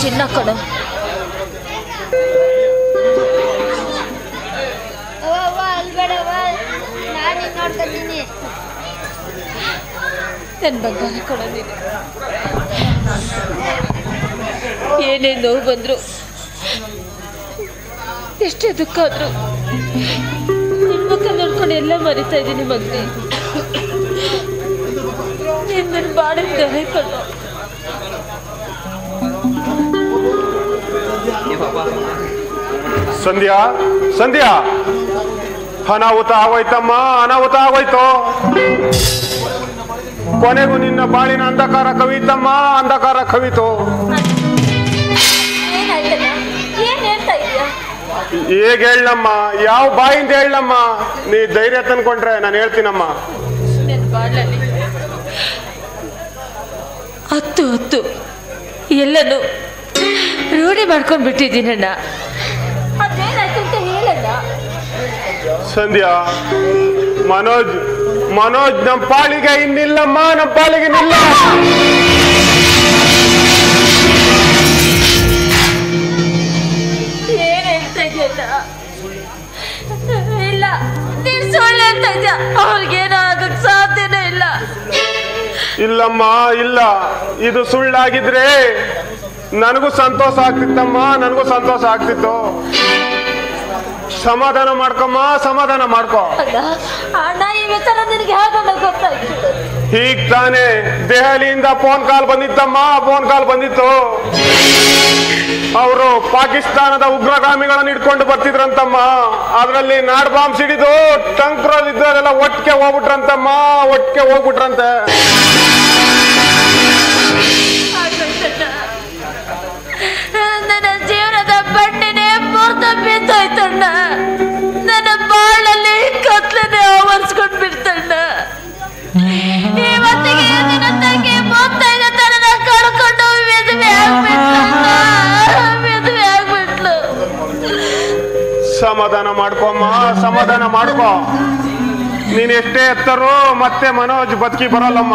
ಚಿನ್ನ ಕಣ. ನನ್ನ ಬಂಗಾರ ಕೊಡ ಏನೇ ನೋವು ಬಂದ್ರು. ಎಷ್ಟೇ ದುಃಖ ಆದ್ರು. ನಿನ್ ಮುಖ ನೋಡ್ಕೊಂಡು ಎಲ್ಲ ಮರಿತಾ ಇದ್ದೀನಿ ಮಗ್ನಿ ನಿನ್ನ ಬಾಳೆ ಕಣ್ಣು ಕಣೋ. ಸಂಧ್ಯಾ ಸಂಧ್ಯಾ. ಅನಾಹುತ ಆಗೋಯ್ತಮ್ಮ ಅನಾಹುತ ಆಗೋಯ್ತು. ಕೊನೆಗೂ ನಿನ್ನ ಬಾಳಿನ ಅಂಧಕಾರ ಕವಿತಮ್ಮ ಅಂಧಕಾರ ಕವಿತು. ಹೇಗೆ ಹೇಳಮ್ಮ ಯಾವ ಬಾಯಿಂದ ಹೇಳಮ್ಮ? ನೀ ಧೈರ್ಯ ತಂದ್ಕೊಂಡ್ರೆ ನಾನು ಹೇಳ್ತೀನಮ್ಮ. ಹತ್ತು ಹತ್ತು. ಎಲ್ಲನೂ ರೂಢಿ ಮಾಡ್ಕೊಂಡು ಬಿಟ್ಟಿದ್ದೀನಣ್ಣ ಅದೇನಾಯ್ತು ಅಂತ ಹೇಳಣ್ಣ ಸಂಧ್ಯಾ ಮನೋಜ್ ಮನೋಜ್ ನಮ್ಮ ಪಾಳಿಗೆ ಇನ್ನಿಲ್ಲಮ್ಮ ನಮ್ಮ ಪಾಳಿಗೆ ನಿಲ್ಲ. ಏನ್ ಹೇಳ್ತಾ ಇದೆಯಲ್ಲ ಇಲ್ಲ ನೀನ್ ಸುಳ್ಳು ಹೇಳ್ತಾ ಇದ್ಯಾ? ಅವ್ರಿಗೇನೋ ಆಗಕ್ ಸಾಧ್ಯನೇ ಇಲ್ಲ. ಇಲ್ಲಮ್ಮ ಇಲ್ಲ. ಇದು ಸುಳ್ಳಾಗಿದ್ರೆ ನನಗೂ ಸಂತೋಷ ಆಗ್ತಿತ್ತಮ್ಮ ನನಗೂ ಸಂತೋಷ ಆಗ್ತಿತ್ತು. ಸಮಾಧಾನ ಮಾಡ್ಕೊಮ್ಮ ಸಮಾಧಾನ ಮಾಡ್ಕೊ. ಅಣ್ಣ ಅಣ್ಣ ಈ ವಿಚಾರ ನಿನಗೆ ಹೇಗಣ್ಣ ಗೊತ್ತಾಯ್ತು? ಈಗ ತಾನೇ ದೆಹಲಿಯಿಂದ ಫೋನ್ ಕಾಲ್ ಬಂದಿತ್ತಮ್ಮ ಫೋನ್ ಕಾಲ್ ಬಂದಿತ್ತು. ಅವರು ಪಾಕಿಸ್ತಾನದ ಉಗ್ರಗಾಮಿಗಳನ್ನ ಇಟ್ಕೊಂಡು ಬರ್ತಿದ್ರಂತಮ್ಮ. ಅದರಲ್ಲಿ ನಾಡ್ ಬಾಂಬ್ ಸಿಡಿದು ಟಂಕ್ರೋಲ್ ಅದೆಲ್ಲ ಒಟ್ಟಿಗೆ ಹೋಗ್ಬಿಟ್ರಂತಮ್ಮ ಒಟ್ಟಿಗೆ ಹೋಗ್ಬಿಟ್ರಂತೆ. ಬಂಡಿನೇ ಮುರಿದು ಬಿದ್ದೋಯ್ತಣ್ಣ ನನ್ನ ಬಾಳಲ್ಲಿ ಕತ್ಲನೆ ಆವರಿಸ್ಕೊಂಡ್ ಬಿಡ್ತಣ್ಣ ಇವತ್ತಿಗೆ ನನ್ನ ತಂಗಿ ಮೂವತ್ತೈದ ತನನ ಕಳ್ಕೊಂಡು ವಿಧವೆ ಆಗ್ಬಿಟ್ಲಣ್ಣ. ವಿಧವೆ ಆಗ್ಬಿಟ್ಲು. ಸಮಾಧಾನ ಮಾಡ್ಕೊಮ್ಮ ಸಮಾಧಾನ ಮಾಡ್ಕೊ. ನೀನ್ ಎಷ್ಟೇ ಎತ್ತರು ಮತ್ತೆ ಮನೋಜ್ ಬದುಕಿ ಬರಲ್ಲಮ್ಮ.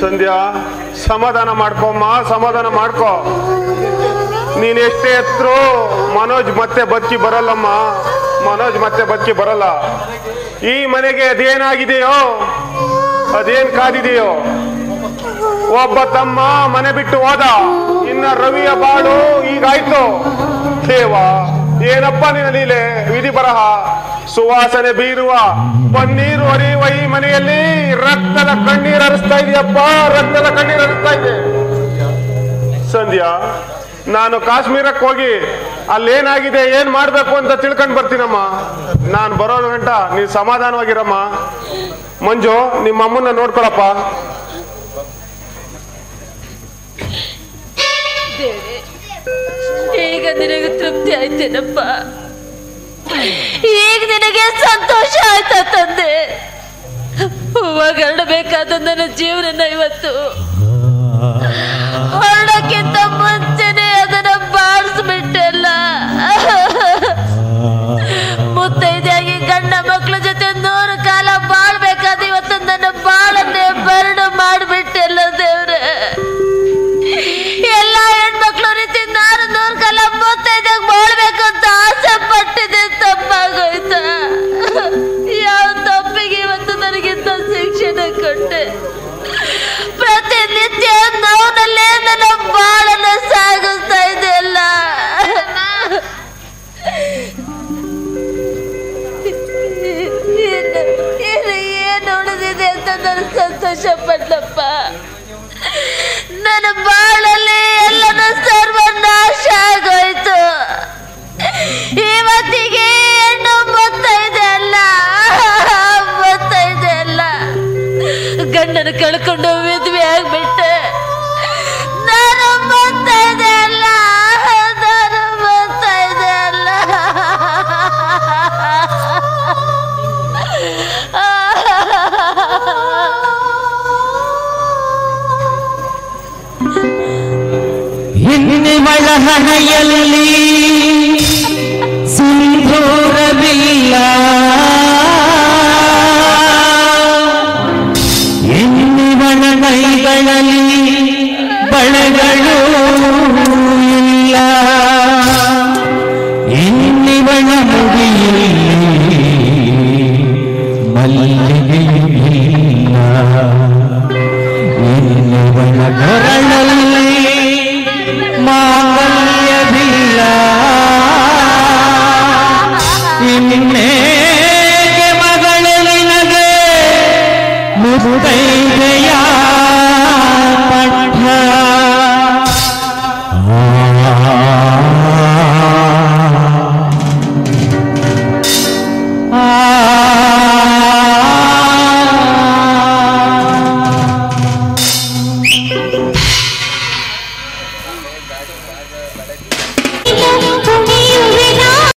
ಸಂಧ್ಯಾ, ಸಮಾಧಾನ ಮಾಡ್ಕೊಮ್ಮ ಸಮಾಧಾನ ಮಾಡ್ಕೊ. ನೀನ್ ಎಷ್ಟೇ ಎತ್ತರು ಮನೋಜ್ ಮತ್ತೆ ಬದುಕಿ ಬರಲ್ಲಮ್ಮ. ಮನೋಜ್ ಮತ್ತೆ ಬದುಕಿ ಬರಲ್ಲ. ಈ ಮನೆಗೆ ಅದೇನಾಗಿದೆಯೋ, ಅದೇನ್ ಕಾದಿದೆಯೋ, ಒಬ್ಬ ತಮ್ಮ ಮನೆ ಬಿಟ್ಟು ಹೋದ. ಇನ್ನ ರವಿಯ ಬಾಳು ಈಗಾಯ್ತು. ದೇವ, ಏನಪ್ಪ ನಿನ್ನ ಲೀಲೆ, ವಿಧಿ ಬರಹ? ಸುವಾಸನೆ ಬೀರುವ ಪನ್ನೀರು ಹರಿಯುವ ಈ ಮನೆಯಲ್ಲಿ ರಕ್ತದ ಕಣ್ಣೀರು ಹರಿಸ್ತಾ ಇದೆಯಪ್ಪ, ರಕ್ತದ ಕಣ್ಣೀರು ಹರಿಸ್ತಾ ಇದೆ. ಸಂಧ್ಯಾ, ನಾನು ಕಾಶ್ಮೀರಕ್ಕೆ ಹೋಗಿ ಅಲ್ಲೇನಾಗಿದೆ, ಏನ್ ಮಾಡ್ಬೇಕು ಅಂತ ತಿಳ್ಕೊಂಡ್ ಬರ್ತೀನಮ್ಮ. ನಾನು ಬರೋ ಗಂಟ ನೀವು ಸಮಾಧಾನವಾಗಿರಮ್ಮ. ಮಂಜು, ನಿಮ್ಮ ಅಮ್ಮನ್ನ ನೋಡ್ಕೊಳಪ್ಪ. ತೃಪ್ತಿ ಆಯ್ತೇನಪ್ಪ? ಈಗ ನಿನಗೆ ಸಂತೋಷ ಆಯ್ತಾ ತಂದೆ? ಹೂವಾಗ ಹರಡಬೇಕಾದ ನನ್ನ ಜೀವನ ಇವತ್ತು. ಹೊರಡಕ್ಕಿಂತ ನಾನು ಸಂತೋಷ ಪಟ್ಟಪ್ಪ ನನ್ನ ಬಾಳಲ್ಲಿ ಎಲ್ಲನೂ ಸರ್ವ ನಾಶ ಆಗೋಯ್ತು ಇವತ್ತಿಗೆ ಹೆಣ್ಣು ಮೊತ್ತೈದೆ ಅಲ್ಲ. ಮೊತ್ತೈದೆ ಅಲ್ಲ. ಗಂಡನ ಕಳ್ಕೊಂಡು वलहनयल्ली बुदैया पठ